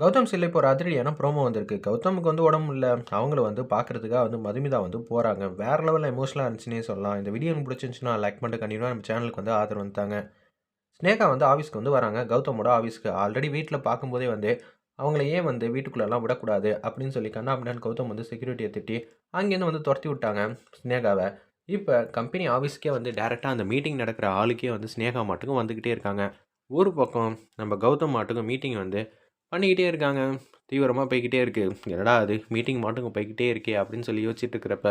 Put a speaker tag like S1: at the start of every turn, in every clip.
S1: கௌதம் சில்லை இப்போ ஒரு அதிரடியான ப்ரோமோ வந்திருக்கு. கௌதமுக்கு வந்து உடம்பு இல்லை. அவங்கள வந்து பார்க்குறதுக்காக வந்து மதுமிதா வந்து போகிறாங்க வேறு லெவலில் எமோஷனலாக இருந்துச்சுன்னே சொல்லலாம். இந்த வீடியோ பிடிச்சிருந்துச்சுன்னா லைக் பண்ணிட்டு கண்டிப்பாக நம்ம சேனலுக்கு வந்து ஆதரவு வந்துட்டாங்க. ஸ்னேகா வந்து ஆஃபீஸ்க்கு வந்து வராங்க. கௌதமோட ஆஃபீஸ்க்கு ஆல்ரெடி வீட்டில் பார்க்கும்போதே வந்து அவங்கள ஏன் வந்து வீட்டுக்குள்ளெல்லாம் விடக்கூடாது அப்படின்னு சொல்லி கண்ணா அப்படின்னு கௌதம் வந்து செக்யூரிட்டியை திட்டி அங்கேருந்து வந்து துரத்தி விட்டாங்க ஸ்னேகாவை. இப்போ கம்பெனி ஆஃபீஸ்க்கே வந்து டேரெக்டாக அந்த மீட்டிங் நடக்கிற ஆளுக்கே வந்து ஸ்னேகா மாட்டுக்கும் வந்துக்கிட்டே இருக்காங்க. ஒரு பக்கம் நம்ம கௌதம் மாட்டுக்கும் மீட்டிங் வந்து பண்ணிக்கிட்டே இருக்காங்க. தீவிரமாக போய்கிட்டே இருக்குது என்னடா அது மீட்டிங் மாட்டுங்க போய்கிட்டே இருக்கே அப்படின்னு சொல்லி யோசிச்சுட்டு இருக்கிறப்ப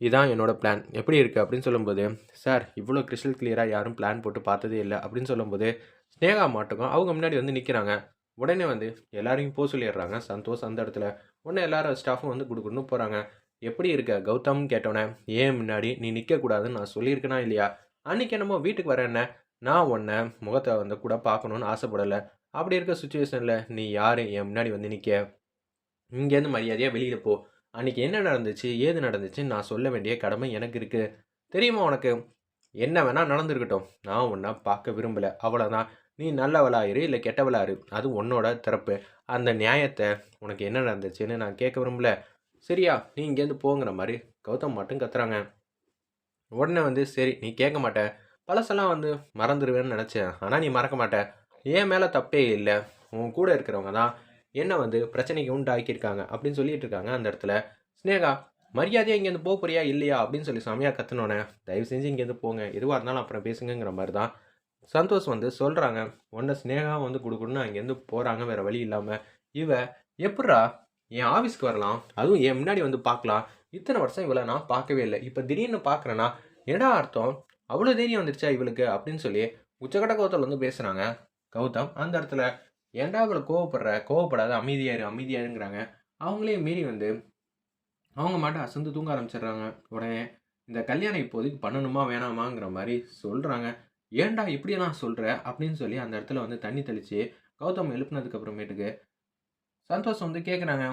S1: இதான் என்னோட பிளான் எப்படி இருக்குது அப்படின்னு சொல்லும்போது சார் இவ்வளோ கிறிஸ்டல் கிளியராக யாரும் பிளான் போட்டு பார்த்ததே இல்லை. அப்படின்னு சொல்லும்போது ஸ்னேகா மாட்டுக்கும் அவங்க முன்னாடி வந்து நிற்கிறாங்க உடனே வந்து எல்லாரையும் போக சொல்லிடுறாங்க. சந்தோஷ் அந்த இடத்துல. உடனே எல்லாரும் ஸ்டாஃபும் வந்து கொடுக்கணும் போகிறாங்க எப்படி இருக்க? கௌதம் கேட்டோன்னே ஏன் முன்னாடி நீ நிற்கக்கூடாதுன்னு நான் சொல்லியிருக்கேனா இல்லையா? அன்றைக்கி என்னமோ வீட்டுக்கு வரேன்ன நான் உன்னை முகத்தை வந்து கூட பார்க்கணுன்னு ஆசைப்படலை. அப்படி இருக்க சுச்சுவேஷனில் நீ யார்? என் முன்னாடி வந்து நிற்க இங்கேருந்து மரியாதையாக வெளியில் போ. அன்றைக்கி என்ன நடந்துச்சு? ஏது நடந்துச்சுன்னு நான் சொல்ல வேண்டிய கடமை எனக்கு இருக்குது தெரியுமா உனக்கு? என்ன வேணால் நடந்திருக்கட்டும். நான் ஒன்றா பார்க்க விரும்பலை. அவ்வளோதான் நீ நல்லவளாயிரு இல்லை கெட்டவளாயிரு அது உன்னோட திறப்பு. அந்த நியாயத்தை உனக்கு என்ன நடந்துச்சுன்னு நான் கேட்க விரும்பல. சரியா நீ இங்கேருந்து போங்கிற மாதிரி கௌதம் மட்டும் கத்துறாங்க. உடனே வந்து சரி நீ கேட்க மாட்ட. பழசெல்லாம் வந்து மறந்துடுவேன்னு நினச்சேன். ஆனால் நீ மறக்க மாட்ட. என் மேலே தப்பே இல்லை. உன் கூட இருக்கிறவங்க தான் என்ன வந்து பிரச்சனைக்கு உண்டாக்கியிருக்காங்க அப்படின்னு சொல்லிட்டு இருக்காங்க அந்த இடத்துல. ஸ்னேகா மரியாதையாக இங்கேருந்து போக போறியா இல்லையா அப்படின்னு சொல்லி செமையாக கத்துனோன்னே தயவு செஞ்சு இங்கேருந்து போங்க. எதுவாக இருந்தாலும் அப்புறம் பேசுங்கிற மாதிரி தான் சந்தோஷ் வந்து சொல்கிறாங்க உன்னை ஸ்னேகா வந்து கொடுக்கணும்னு அங்கேருந்து போகிறாங்க வேறு வழி இல்லாமல் இவ எப்பட்றா? என் ஆஃபீஸ்க்கு வரலாம். அதுவும் என் முன்னாடி வந்து பார்க்கலாம். இத்தனை வருஷம் இவளை நான் பார்க்கவே இல்லை. இப்போ திடீர்னு பார்க்குறேன்னா என்னடா அர்த்தம்? அவ்வளோ தைரியம் வந்துருச்சா இவளுக்கு? அப்படின்னு சொல்லி உச்சக்கட்ட கோத்தல் வந்து பேசுகிறாங்க கௌதம் அந்த இடத்துல ஏன்டா இவளை கோவப்படுற? கோவப்படாத அமைதியாரு அமைதியாருங்கிறாங்க அவங்களே மீறி வந்து அவங்க மட்டும் அசந்து தூங்க ஆரம்பிச்சிடுறாங்க. உடனே இந்த கல்யாணம் இப்போதைக்கு பண்ணணுமா வேணாமாங்கிற மாதிரி சொல்கிறாங்க ஏன்டா இப்படியெல்லாம் சொல்கிற அப்படின்னு சொல்லி அந்த இடத்துல வந்து தண்ணி தெளித்து கௌதம் எழுப்புனதுக்கு அப்புறமேட்டுக்கு சந்தோஷம் வந்து கேட்குறாங்க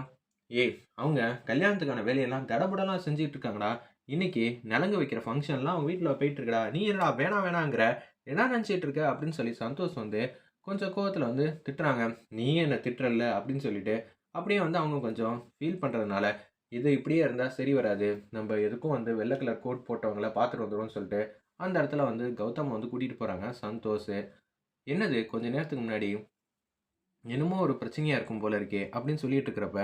S1: ஏய் அவங்க கல்யாணத்துக்கான வேலையெல்லாம் தடபடலாம் செஞ்சுட்டு இருக்காங்கடா. இன்னைக்கு நலங்கு வைக்கிற ஃபங்க்ஷன்லாம் அவங்க வீட்டில் போயிட்டு இருக்கடா. நீ என்னடா வேணாம் வேணாங்கிற? என்ன நினச்சிட்டு இருக்க? அப்படின்னு சொல்லி சந்தோஷ் வந்து கொஞ்சம் கோவத்தில் வந்து திட்டுறாங்க. நீ என்னை திட்டுறல்ல அப்படின்னு சொல்லிட்டு அப்படியே வந்து அவங்க கொஞ்சம் ஃபீல் பண்ணுறதுனால இது இப்படியே இருந்தால் சரி வராது. நம்ம எதுக்கும் வந்து வெள்ளை கலர் கோட் போட்டவங்கள பார்த்துட்டு வந்துடும்னு சொல்லிட்டு அந்த இடத்துல வந்து கௌதம் வந்து கூட்டிகிட்டு போகிறாங்க சந்தோஷ். என்னது? கொஞ்ச நேரத்துக்கு முன்னாடி என்னமோ ஒரு பிரச்சனையாக இருக்கும் போல இருக்கே அப்படின்னு சொல்லிட்டு இருக்கிறப்ப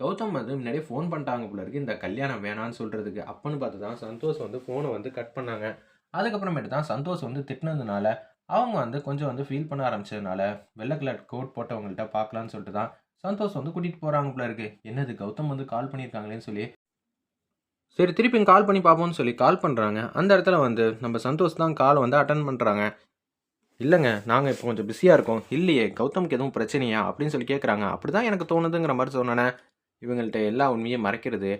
S1: கௌதம் வந்து முன்னாடியே ஃபோன் பண்ணிட்டாங்க போல இருக்கு. இந்த கல்யாணம் வேணான்னு சொல்கிறதுக்கு அப்பன்னு பார்த்து தான் சந்தோஷ் வந்து ஃபோனை வந்து கட் பண்ணாங்க. அதுக்கப்புறமேட்டு தான் சந்தோஷ் வந்து திட்டினதுனால அவங்க வந்து கொஞ்சம் வந்து ஃபீல் பண்ண ஆரம்பிச்சதுனால வெள்ளை கலர் கோட் போட்டவங்கள்ட்ட பார்க்கலான்னு சொல்லிட்டு தான் சந்தோஷ் வந்து கூட்டிகிட்டு போகிறாங்க போல இருக்கு. என்னது கௌதம் வந்து கால் பண்ணியிருக்காங்களேன்னு சொல்லி. சரி திருப்பி கால் பண்ணி பார்ப்போம்னு சொல்லி கால் பண்ணுறாங்க அந்த இடத்துல வந்து நம்ம சந்தோஷ் தான் கால் வந்து அட்டன் பண்ணுறாங்க இல்லைங்க நாங்கள் இப்போ கொஞ்சம் பிஸியாக இருக்கோம். இல்லையே கௌதம்க்கு எதுவும் பிரச்சனையா? அப்படின்னு சொல்லி கேட்குறாங்க அப்படி தான் எனக்கு தோணுதுங்கிற மாதிரி சொன்னேனே. இவங்கள்ட்ட எல்லா உண்மையும் மறைக்கிறது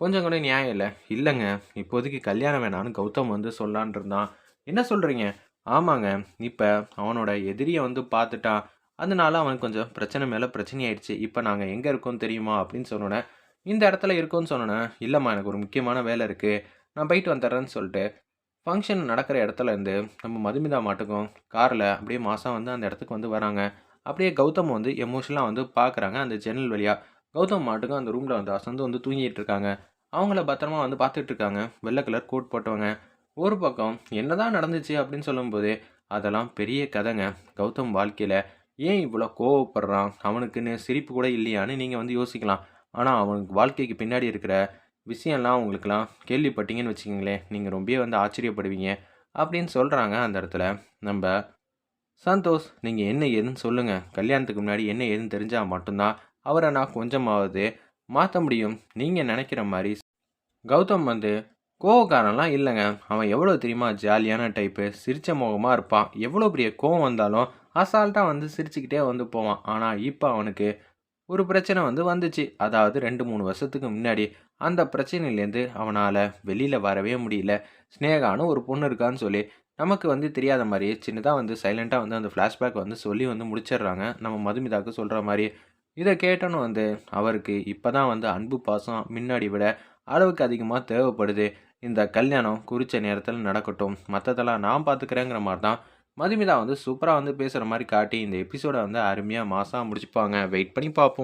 S1: கொஞ்சம் கூட நியாயம் இல்லை. இல்லைங்க இப்போதைக்கு கல்யாணம் வேணான்னு கௌதம் வந்து சொல்லான் இருந்தான். என்ன சொல்கிறீங்க ஆமாங்க. இப்போ அவனோட எதிரியை வந்து பார்த்துட்டான் அதனால அவனுக்கு கொஞ்சம் பிரச்சனை மேலே பிரச்சனை ஆயிடுச்சு. இப்போ நாங்கள் எங்கே இருக்கோம் தெரியுமா? அப்படின்னு சொன்னோன்னே இந்த இடத்துல இருக்கோன்னு சொன்னோன்னே இல்லைம்மா எனக்கு ஒரு முக்கியமான வேலை இருக்குது நான் போயிட்டு வந்துடுறேன்னு சொல்லிட்டு ஃபங்க்ஷன் நடக்கிற இடத்துல இருந்து நம்ம மதுமிதா மாட்டுக்கும் காரில் அப்படியே மாதம் வந்து அந்த இடத்துக்கு வந்து வராங்க. அப்படியே கௌதம் வந்து எமோஷனலாக வந்து பார்க்குறாங்க. அந்த ஜன்னல் வழியாக கௌதம் மாட்டுக்கும் அந்த ரூமில் வந்து அசந்து வந்து தூங்கிட்டு இருக்காங்க. அவங்கள பத்திரமா வந்து பார்த்துட்டு இருக்காங்க. வெள்ளை கலர் கோட் போட்டவங்க. ஒரு பக்கம் என்னதான் நடந்துச்சு அப்படின்னு சொல்லும்போது அதெல்லாம் பெரிய கதைங்க. கௌதம் வாழ்க்கையில் ஏன் இவ்வளோ கோவப்படுறான்? அவனுக்குன்னு சிரிப்பு கூட இல்லையான்னு நீங்கள் வந்து யோசிக்கலாம். ஆனால் அவனுக்கு வாழ்க்கைக்கு பின்னாடி இருக்கிற விஷயம்லாம் உங்களுக்குலாம் கேள்விப்பட்டீங்கன்னு வச்சுக்கிங்களேன். நீங்கள் ரொம்பவே வந்து ஆச்சரியப்படுவீங்க அப்படின்னு சொல்கிறாங்க அந்த இடத்துல. நம்ம சந்தோஷ் நீங்கள் என்ன ஏதுன்னு சொல்லுங்கள் கல்யாணத்துக்கு முன்னாடி என்ன ஏதுன்னு தெரிஞ்சால் மட்டும்தான் அவரை நான் கொஞ்சமாவது மாற்ற முடியும். நீங்கள் நினைக்கிற மாதிரி. கௌதம் வந்து கோவக்காரன்லாம் இல்லைங்க. அவன் எவ்வளோ தெரியுமா? ஜாலியான டைப்பு சிரிச்ச முகமாக இருப்பான். எவ்வளோ பெரிய கோவம் வந்தாலும் அசால்ட்டாக வந்து சிரிச்சுக்கிட்டே வந்து போவான். ஆனால் இப்போ அவனுக்கு ஒரு பிரச்சனை வந்து வந்துச்சு. அதாவது ரெண்டு மூணு வருஷத்துக்கு முன்னாடி அந்த பிரச்சனையிலேருந்து அவனால் வெளியில் வரவே முடியல. ஸ்னேகான்னு ஒரு பொண்ணு இருக்கான்னு சொல்லி நமக்கு வந்து தெரியாத மாதிரி சின்னதாக வந்து சைலண்ட்டாக வந்து அந்த ஃப்ளாஷ்பேக் வந்து சொல்லி வந்து முடிச்சிடுறாங்க. நம்ம மதுமிதாக்கு சொல்கிற மாதிரி இதை கேட்டோன்னு வந்து அவருக்கு இப்போ தான் வந்து அன்பு பாசம் முன்னாடி விட அளவுக்கு அதிகமாக தேவைப்படுது. இந்த கல்யாணம் குறித்த நேரத்தில் நடக்கட்டும். மற்றதெல்லாம் நான் பார்த்துக்கிறேங்கிற மாதிரி தான் மதுமிதா வந்து சூப்பராக வந்து பேசுகிற மாதிரி காட்டி இந்த எபிசோட வந்து அருமையாக மாசாக முடிச்சுப்பாங்க. வெயிட் பண்ணி பார்ப்போம்